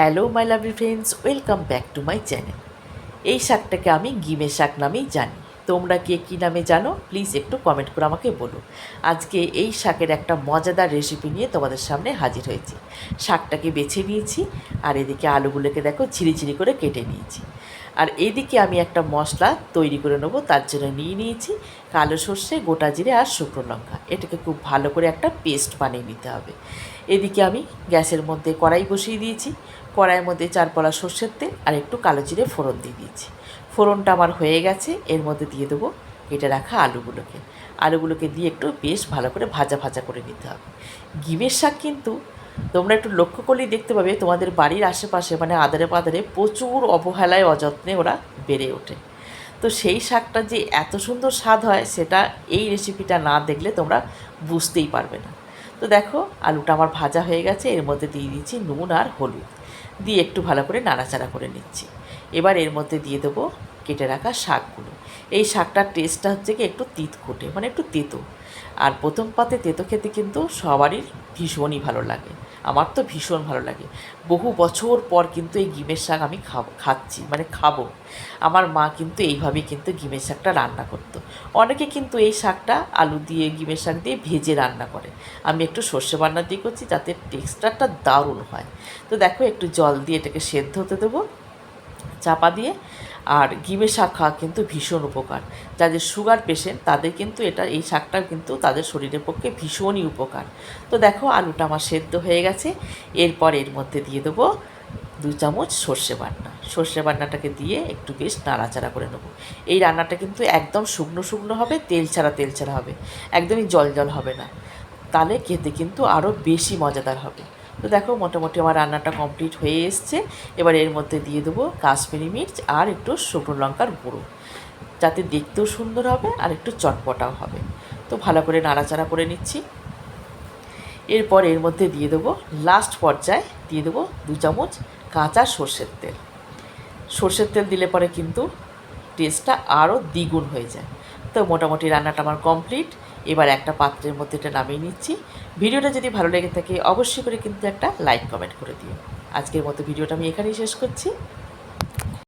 Hello my lovely friends welcome back to my channel এই শাকটাকে আমি গিমে শাক নামেই জানি। তোমরা কে কী নামে জানো? প্লিজ একটু কমেন্ট করে আমাকে বলো। আজকে এই শাকের একটা মজাদার রেসিপি নিয়ে তোমাদের সামনে হাজির হয়েছি। শাকটাকে বেছে নিয়েছি আর এদিকে আলুগুলোকে দেখো ঝিরি ঝিরি করে কেটে নিয়েছি। আর এদিকে আমি একটা মশলা তৈরি করে নেব, তার জন্য নিয়ে নিয়েছি কালো সর্ষে, গোটা জিরে আর শুকনো লঙ্কা। এটাকে খুব ভালো করে একটা পেস্ট বানিয়ে নিতে হবে। এদিকে আমি গ্যাসের মধ্যে কড়াই বসিয়ে দিয়েছি। কড়াইয়ের মধ্যে চার পলা সর্ষের তেল আর একটু কালো জিরে ফোড়ন দিয়ে দিয়েছি। ফোড়নটা আমার হয়ে গেছে, এর মধ্যে দিয়ে দেবো কেটে রাখা আলুগুলোকে। আলুগুলোকে দিয়ে একটু বেশ ভালো করে ভাজা ভাজা করে নিতে হবে। গিমের শাক কিন্তু তোমরা একটু লক্ষ্য করলেই দেখতে পাবে তোমাদের বাড়ির আশেপাশে মানে আদারে পাদারে প্রচুর অবহেলায়, অযত্নে ওরা বেড়ে ওঠে। তো সেই শাকটা যে এত সুন্দর স্বাদ হয়, সেটা এই রেসিপিটা না দেখলে তোমরা বুঝতেই পারবে না। তো দেখো, আলুটা আমার ভাজা হয়ে গেছে, এর মধ্যে দিয়ে দিচ্ছি নুন আর হলুদ। দিয়ে একটু ভালো করে নাড়াচাড়া করে নিচ্ছি। এবার এর মধ্যে দিয়ে দেবো কেটে রাখা শাকগুলো। এই শাকটার টেস্টটা হচ্ছে কি একটু তিত কোটে মানে একটু তেতো। আর প্রথম পাতে তেতো খেতে কিন্তু সবারই ভীষণই ভালো লাগে। আমার তো ভীষণ ভালো লাগে। বহু বছর পর কিন্তু এই গিমের শাক আমি খাচ্ছি মানে খাব। আমার মা কিন্তু এইভাবেই কিন্তু গিমের শাকটা রান্না করতো। অনেকে কিন্তু এই শাকটা আলু দিয়ে, গিমের শাক দিয়ে ভেজে রান্না করে। আমি একটু সর্ষে বান্না দিয়ে করছি, যাতে টেক্সচারটা দারুণ হয়। তো দেখো, একটু জল দিয়ে এটাকে সেদ্ধ হতে দেবো। চাপা দিয়ে আর গিমে শাক খাওয়া কিন্তু ভীষণ উপকার। যাদের সুগার পেশেন্ট, তাদের কিন্তু এটা, এই শাকটা কিন্তু তাদের শরীরের পক্ষে ভীষণই উপকার। তো দেখো, আলুটা আমার সেদ্ধ হয়ে গেছে। এরপর এর মধ্যে দিয়ে দেবো দু চামচ সর্ষে বান্না সর্ষে বান্নাটাকে দিয়ে একটু বেশ নাড়াচাড়া করে নেব। এই রান্নাটা কিন্তু একদম শুকনো শুকনো হবে, তেল ছাড়া তেল ছাড়া হবে। একদমই জল জল হবে না। তাহলে খেতে কিন্তু আরও বেশি মজাদার হবে। তো দেখো মোটামুটি আমার রান্নাটা কমপ্লিট হয়ে এসছে। এবার এর মধ্যে দিয়ে দেবো কাশ্মীরি মির্চ আর একটু শুকনো লঙ্কার গুঁড়ো। যাতে দেখতেও সুন্দর হবে আর একটু চটপটাও হবে। তো ভালো করে নাড়াচাড়া করে নিচ্ছি। এরপর এর মধ্যে দিয়ে দেবো লাস্ট পর্যায়ে দিয়ে দেবো দু চামচ কাঁচা সর্ষের তেল। সর্ষের তেল দিলে পরে কিন্তু টেস্টটা আরও দ্বিগুণ হয়ে যায়। তো মোটামুটি রান্নাটা আমার কমপ্লিট। এবার একটা পাত্রের মধ্যে এটা নামিয়ে নিচ্ছি। ভিডিওটা যদি ভালো লেগে থাকে, অবশ্যই করে কিন্তু একটা লাইক, কমেন্ট করে দিও। আজকের মতো ভিডিওটা আমি এখানেই শেষ করছি।